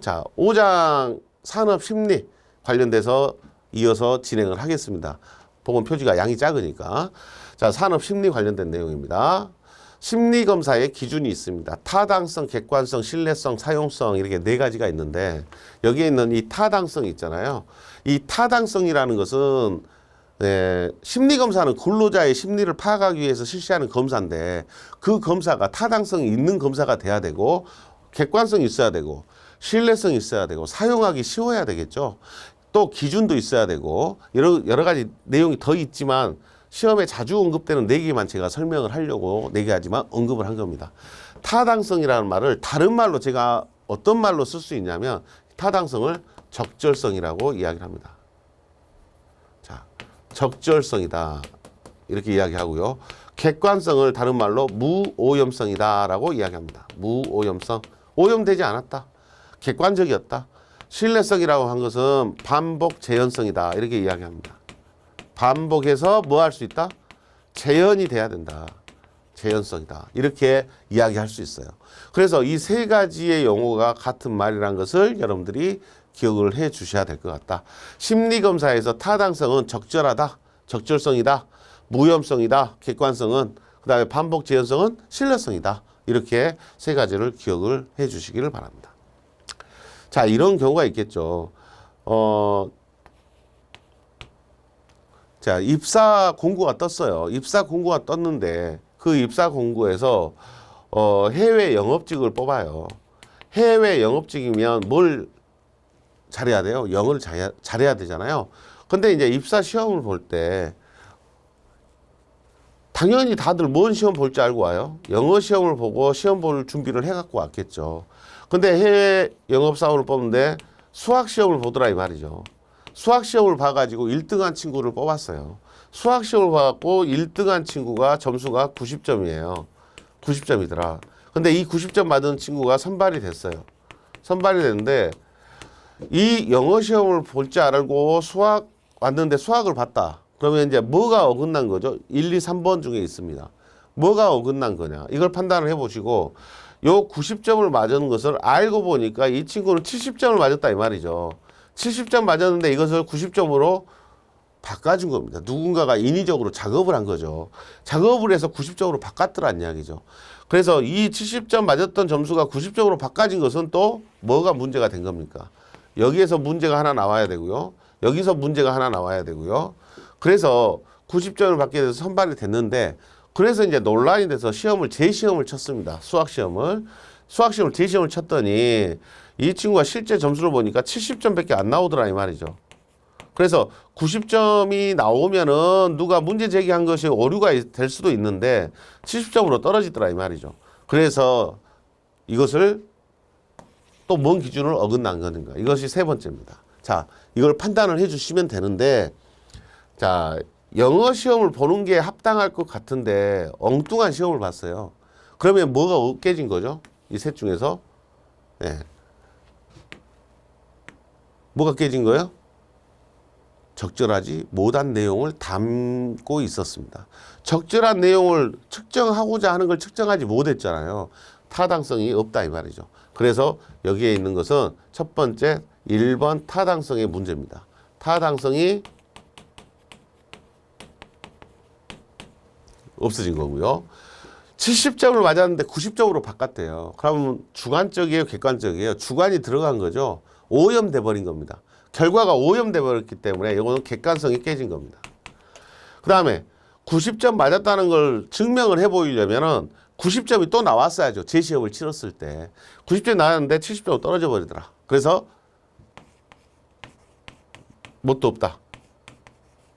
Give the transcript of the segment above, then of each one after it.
자, 5장 산업 심리 관련돼서 이어서 진행을 하겠습니다. 보건 표지가 양이 작으니까. 자, 산업 심리 관련된 내용입니다. 심리 검사의 기준이 있습니다. 타당성, 객관성, 신뢰성, 사용성 이렇게 네 가지가 있는데 여기에 있는 이 타당성 있잖아요. 이 타당성이라는 것은 네, 심리 검사는 근로자의 심리를 파악하기 위해서 실시하는 검사인데 그 검사가 타당성이 있는 검사가 돼야 되고 객관성이 있어야 되고 신뢰성이 있어야 되고 사용하기 쉬워야 되겠죠. 또 기준도 있어야 되고 여러 여러 가지 내용이 더 있지만 시험에 자주 언급되는 네 개만 제가 설명을 하려고 네 개 하지만 언급을 한 겁니다. 타당성이라는 말을 다른 말로 제가 어떤 말로 쓸 수 있냐면 타당성을 적절성이라고 이야기를 합니다. 자, 적절성이다. 이렇게 이야기하고요. 객관성을 다른 말로 무오염성이다라고 이야기합니다. 무오염성. 오염되지 않았다. 객관적이었다. 신뢰성이라고 한 것은 반복 재현성이다. 이렇게 이야기합니다. 반복해서 뭐 할 수 있다? 재현이 돼야 된다. 재현성이다. 이렇게 이야기할 수 있어요. 그래서 이 세 가지의 용어가 같은 말이라는 것을 여러분들이 기억을 해 주셔야 될 것 같다. 심리검사에서 타당성은 적절하다, 적절성이다, 무염성이다, 객관성은, 그 다음에 반복 재현성은 신뢰성이다. 이렇게 세 가지를 기억을 해 주시기를 바랍니다. 자, 이런 경우가 있겠죠. 어, 자, 입사 공고가 떴어요. 입사 공고가 떴는데 그 입사 공고에서 어, 해외 영업직을 뽑아요. 해외 영업직이면 뭘 잘해야 돼요? 영어를 잘해야, 잘해야 되잖아요. 근데 이제 입사 시험을 볼 때 당연히 다들 뭔 시험 볼 줄 알고 와요? 영어 시험을 보고 시험 볼 준비를 해갖고 왔겠죠. 근데 해외 영업사원을 뽑는데 수학 시험을 보더라 이 말이죠. 수학 시험을 봐가지고 1등한 친구를 뽑았어요. 수학 시험을 봐갖고 1등한 친구가 점수가 90점이에요. 90점이더라. 근데 이 90점 받은 친구가 선발이 됐어요. 선발이 됐는데 이 영어 시험을 볼 줄 알고 수학 왔는데 수학을 봤다. 그러면 이제 뭐가 어긋난 거죠? 1, 2, 3번 중에 있습니다. 뭐가 어긋난 거냐? 이걸 판단을 해보시고 요 90점을 맞은 것을 알고 보니까 이 친구는 70점을 맞았다 이 말이죠. 70점 맞았는데 이것을 90점으로 바꿔준 겁니다. 누군가가 인위적으로 작업을 한 거죠. 작업을 해서 90점으로 바꿨더란 이야기죠. 그래서 이 70점 맞았던 점수가 90점으로 바꿔진 것은 또 뭐가 문제가 된 겁니까? 여기에서 문제가 하나 나와야 되고요. 여기서 문제가 하나 나와야 되고요. 그래서 90점을 받게 돼서 선발이 됐는데 그래서 이제 논란이 돼서 시험을 재시험을 쳤습니다. 수학 시험을 수학 시험을 재시험을 쳤더니 이 친구가 실제 점수를 보니까 70점밖에 안 나오더라 이 말이죠. 그래서 90점이 나오면은 누가 문제 제기한 것이 오류가 될 수도 있는데 70점으로 떨어지더라 이 말이죠. 그래서 이것을 또 뭔 기준을 어긋난 거는가? 이것이 세 번째입니다. 자, 이걸 판단을 해 주시면 되는데 자, 영어 시험을 보는 게 합당할 것 같은데 엉뚱한 시험을 봤어요. 그러면 뭐가 깨진 거죠? 이 셋 중에서 네. 뭐가 깨진 거예요? 적절하지 못한 내용을 담고 있었습니다. 적절한 내용을 측정하고자 하는 걸 측정하지 못했잖아요. 타당성이 없다 이 말이죠. 그래서 여기에 있는 것은 첫 번째 1번 타당성의 문제입니다. 타당성이 없어진 거고요. 70점을 맞았는데 90점으로 바꿨대요. 그러면 주관적이에요, 객관적이에요? 주관이 들어간 거죠. 오염돼 버린 겁니다. 결과가 오염돼 버렸기 때문에 이거는 객관성이 깨진 겁니다. 그 다음에 90점 맞았다는 걸 증명을 해 보이려면은 90점이 또 나왔어야죠. 재시험을 치렀을 때. 90점 나왔는데 70점 떨어져 버리더라. 그래서 뭣도 없다.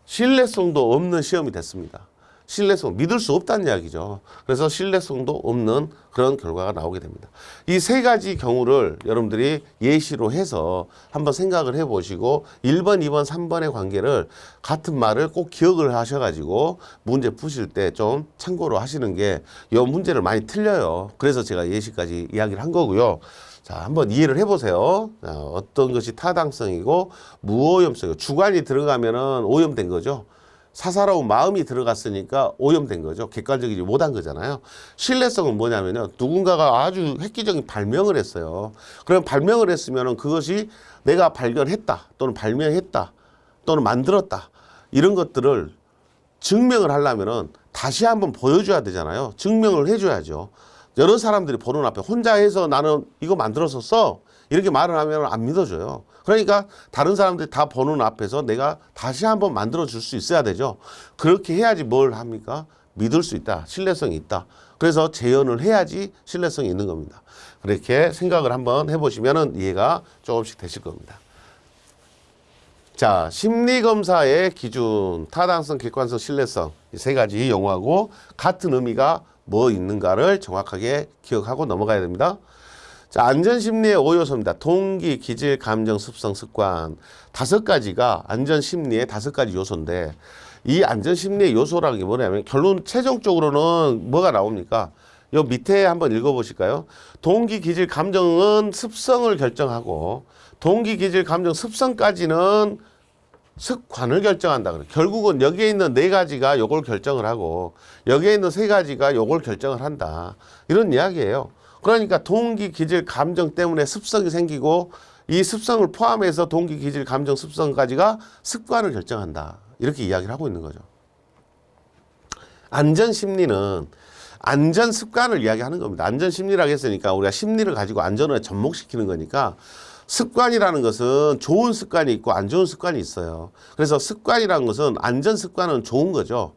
신뢰성도 없는 시험이 됐습니다. 신뢰성 믿을 수 없다는 이야기죠. 그래서 신뢰성도 없는 그런 결과가 나오게 됩니다. 이 세 가지 경우를 여러분들이 예시로 해서 한번 생각을 해 보시고 1번, 2번, 3번의 관계를 같은 말을 꼭 기억을 하셔 가지고 문제 푸실 때 좀 참고로 하시는 게 이 문제를 많이 틀려요. 그래서 제가 예시까지 이야기를 한 거고요. 자, 한번 이해를 해보세요. 자, 어떤 것이 타당성이고 무오염성이고 주관이 들어가면은 오염된 거죠. 사사로운 마음이 들어갔으니까 오염된 거죠. 객관적이지 못한 거잖아요. 신뢰성은 뭐냐면요. 누군가가 아주 획기적인 발명을 했어요. 그럼 발명을 했으면은 그것이 내가 발견했다 또는 발명했다 또는 만들었다 이런 것들을 증명을 하려면은 다시 한번 보여줘야 되잖아요. 증명을 해줘야죠. 여러 사람들이 보는 앞에 혼자 해서 나는 이거 만들었었어. 이렇게 말을 하면 안 믿어줘요. 그러니까 다른 사람들이 다 보는 앞에서 내가 다시 한번 만들어 줄 수 있어야 되죠. 그렇게 해야지 뭘 합니까? 믿을 수 있다. 신뢰성이 있다. 그래서 재연을 해야지 신뢰성이 있는 겁니다. 그렇게 생각을 한번 해보시면 이해가 조금씩 되실 겁니다. 자, 심리검사의 기준, 타당성, 객관성, 신뢰성 이 세 가지 용어하고 같은 의미가 뭐 있는가를 정확하게 기억하고 넘어가야 됩니다. 자, 안전심리의 5요소입니다. 동기, 기질, 감정, 습성, 습관. 다섯 가지가 안전심리의 다섯 가지 요소인데 이 안전심리의 요소라는 게 뭐냐면 결론 최종적으로는 뭐가 나옵니까? 요 밑에 한번 읽어보실까요? 동기, 기질, 감정은 습성을 결정하고 동기, 기질, 감정, 습성까지는 습관을 결정한다 그래. 결국은 여기에 있는 네 가지가 요걸 결정을 하고 여기에 있는 세 가지가 요걸 결정을 한다. 이런 이야기예요. 그러니까 동기, 기질, 감정 때문에 습성이 생기고 이 습성을 포함해서 동기, 기질, 감정, 습성까지가 습관을 결정한다. 이렇게 이야기를 하고 있는 거죠. 안전 심리는 안전 습관을 이야기하는 겁니다. 안전 심리라고 했으니까 우리가 심리를 가지고 안전을 접목시키는 거니까 습관이라는 것은 좋은 습관이 있고 안 좋은 습관이 있어요. 그래서 습관이라는 것은 안전 습관은 좋은 거죠.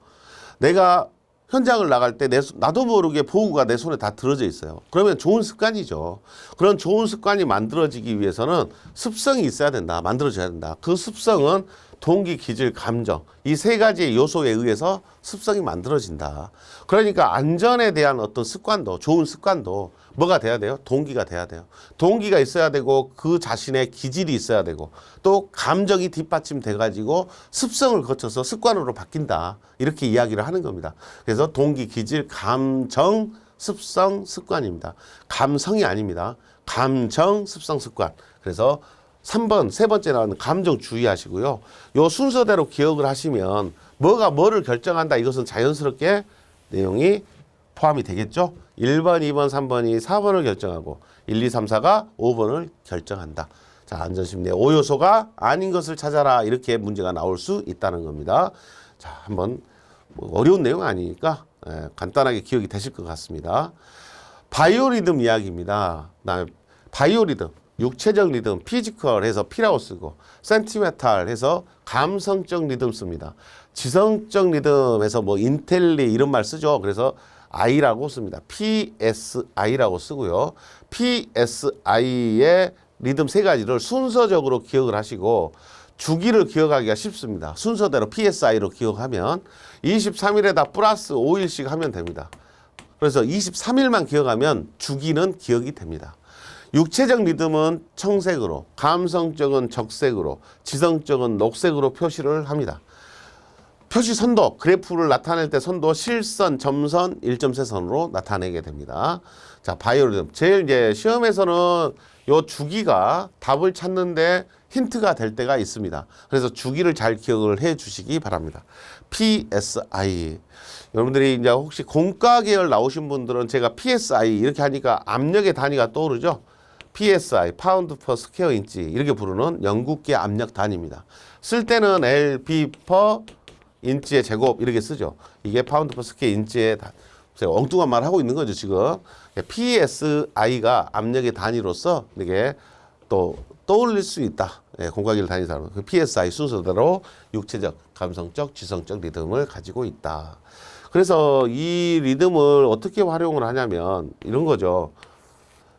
내가 현장을 나갈 때 내, 나도 모르게 보호구가 내 손에 다 들어져 있어요. 그러면 좋은 습관이죠. 그런 좋은 습관이 만들어지기 위해서는 습성이 있어야 된다. 만들어져야 된다. 그 습성은 동기, 기질, 감정 이 세 가지의 요소에 의해서 습성이 만들어진다. 그러니까 안전에 대한 어떤 습관도 좋은 습관도 뭐가 돼야 돼요? 동기가 돼야 돼요. 동기가 있어야 되고 그 자신의 기질이 있어야 되고 또 감정이 뒷받침돼 가지고 습성을 거쳐서 습관으로 바뀐다. 이렇게 이야기를 하는 겁니다. 그래서 동기, 기질, 감정, 습성, 습관입니다. 감성이 아닙니다. 감정, 습성, 습관. 그래서 3번, 세 번째 나오는 감정 주의하시고요. 요 순서대로 기억을 하시면 뭐가 뭐를 결정한다. 이것은 자연스럽게 내용이 포함이 되겠죠. 1번, 2번, 3번이 4번을 결정하고 1, 2, 3, 4가 5번을 결정한다. 자, 안전심리의 5요소가 아닌 것을 찾아라. 이렇게 문제가 나올 수 있다는 겁니다. 자, 한번 뭐 어려운 내용 아니니까 예, 간단하게 기억이 되실 것 같습니다. 바이오리듬 이야기입니다. 바이오리듬, 육체적 리듬, 피지컬 해서 피라고 쓰고 센티메탈 해서 감성적 리듬 씁니다. 지성적 리듬에서 뭐 인텔리 이런 말 쓰죠. 그래서 I라고 씁니다. PSI라고 쓰고요. PSI의 리듬 세 가지를 순서적으로 기억을 하시고 주기를 기억하기가 쉽습니다. 순서대로 PSI로 기억하면 23일에다 플러스 5일씩 하면 됩니다. 그래서 23일만 기억하면 주기는 기억이 됩니다. 육체적 리듬은 청색으로, 감성적은 적색으로, 지성적은 녹색으로 표시를 합니다. 표시 선도, 그래프를 나타낼 때 선도 실선, 점선, 일점세선으로 나타내게 됩니다. 자, 바이오 리듬. 제일 이제 시험에서는 요 주기가 답을 찾는데 힌트가 될 때가 있습니다. 그래서 주기를 잘 기억을 해 주시기 바랍니다. PSI. 여러분들이 이제 혹시 공과 계열 나오신 분들은 제가 PSI 이렇게 하니까 압력의 단위가 떠오르죠? PSI, 파운드 퍼 스퀘어 인치 이렇게 부르는 영국계 압력 단위입니다. 쓸 때는 LB 퍼 인치의 제곱 이렇게 쓰죠. 이게 파운드 퍼 스퀘어 인치의 다, 제가 엉뚱한 말 하고 있는 거죠 지금. PSI가 압력의 단위로서 이게 또 떠올릴 수 있다. 예, 공과기를 다니는 사람은 그 PSI 순서대로 육체적, 감성적, 지성적 리듬을 가지고 있다. 그래서 이 리듬을 어떻게 활용을 하냐면 이런 거죠.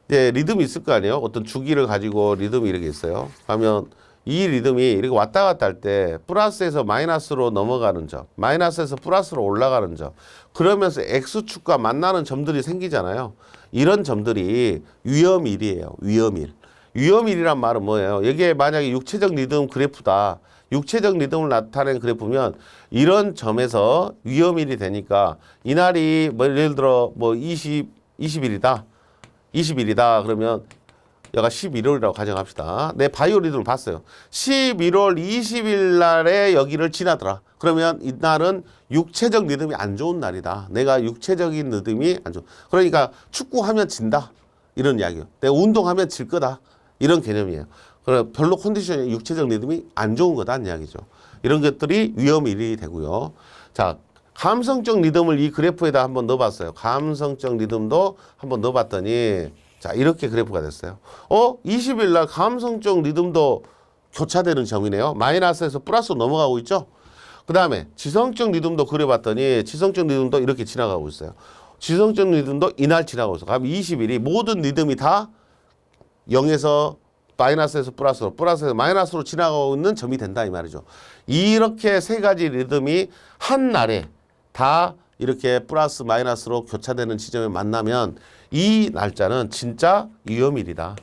이제 리듬이 있을 거 아니에요. 어떤 주기를 가지고 리듬이 이렇게 있어요. 하면 이 리듬이 이렇게 왔다 갔다 할 때 플러스에서 마이너스로 넘어가는 점, 마이너스에서 플러스로 올라가는 점, 그러면서 X축과 만나는 점들이 생기잖아요. 이런 점들이 위험일이에요. 위험일. 위험일이란 말은 뭐예요? 이게 만약에 육체적 리듬 그래프다. 육체적 리듬을 나타낸 그래프면 이런 점에서 위험일이 되니까 이날이 뭐 예를 들어 뭐 20, 20일이다. 20일이다. 그러면 여가 11월이라고 가정합시다. 내 바이오리듬을 봤어요. 11월 20일 날에 여기를 지나더라. 그러면 이날은 육체적 리듬이 안 좋은 날이다. 내가 육체적인 리듬이 안 좋. 그러니까 축구하면 진다. 이런 이야기예요. 내가 운동하면 질 거다. 이런 개념이에요. 그래 별로 컨디션이 육체적 리듬이 안 좋은 거다는 이야기죠. 이런 것들이 위험일이 되고요. 자, 감성적 리듬을 이 그래프에다 한번 넣어봤어요. 감성적 리듬도 한번 넣어봤더니 자 이렇게 그래프가 됐어요. 어? 20일 날 감성적 리듬도 교차되는 점이네요. 마이너스에서 플러스로 넘어가고 있죠. 그 다음에 지성적 리듬도 그려봤더니 지성적 리듬도 이렇게 지나가고 있어요. 지성적 리듬도 이날 지나가고 있어요. 그럼 20일이 모든 리듬이 다 0에서 마이너스에서 플러스로 플러스에서 마이너스로 지나가고 있는 점이 된다 이 말이죠. 이렇게 세 가지 리듬이 한 날에 다 이렇게 플러스 마이너스로 교차되는 지점에 만나면 이 날짜는 진짜 위험일이다.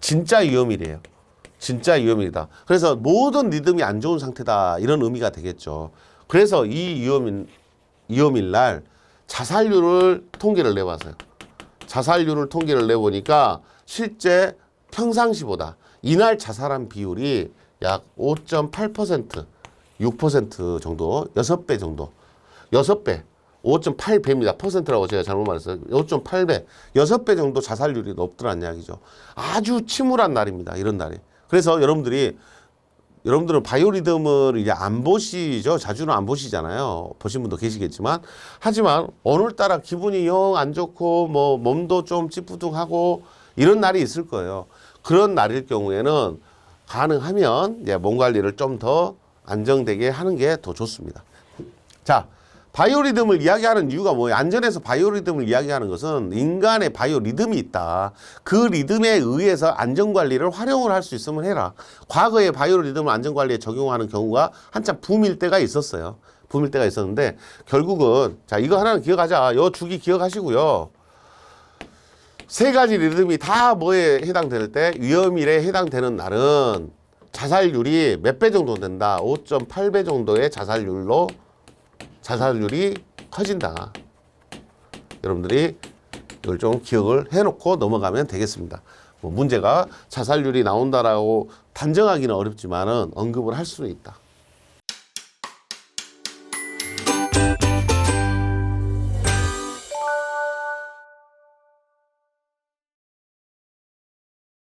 진짜 위험일이에요. 진짜 위험이다. 그래서 모든 리듬이 안 좋은 상태다 이런 의미가 되겠죠. 그래서 이 위험일 위험일 날 자살률을 통계를 내봤어요. 자살률을 통계를 내보니까 실제 평상시보다 이날 자살한 비율이 약 5.8% 6% 정도 6배 정도 6배 5.8배입니다. 퍼센트라고 제가 잘못 말했어요. 5.8배 6배 정도 자살률이 높더란 이야기죠. 아주 침울한 날입니다. 이런 날이. 그래서 여러분들이 여러분들은 바이오리듬을 이제 안 보시죠. 자주는 안 보시잖아요. 보신 분도 계시겠지만. 하지만 오늘따라 기분이 영 안 좋고 뭐 몸도 좀 찌뿌둥하고 이런 날이 있을 거예요. 그런 날일 경우에는 가능하면 이제 몸 관리를 좀더 안정되게 하는 게 더 좋습니다. 자, 바이오리듬을 이야기하는 이유가 뭐예요? 안전에서 바이오리듬을 이야기하는 것은 인간의 바이오리듬이 있다. 그 리듬에 의해서 안전관리를 활용을 할 수 있으면 해라. 과거에 바이오리듬을 안전관리에 적용하는 경우가 한참 붐일 때가 있었어요. 붐일 때가 있었는데 결국은 자 이거 하나는 기억하자. 요 주기 기억하시고요. 세 가지 리듬이 다 뭐에 해당될 때 위험일에 해당되는 날은 자살률이 몇 배 정도 된다. 5.8배 정도의 자살률로 자살률이 커진다. 여러분들이 이걸 좀 기억을 해놓고 넘어가면 되겠습니다. 뭐 문제가 자살률이 나온다라고 단정하기는 어렵지만은 언급을 할 수는 있다.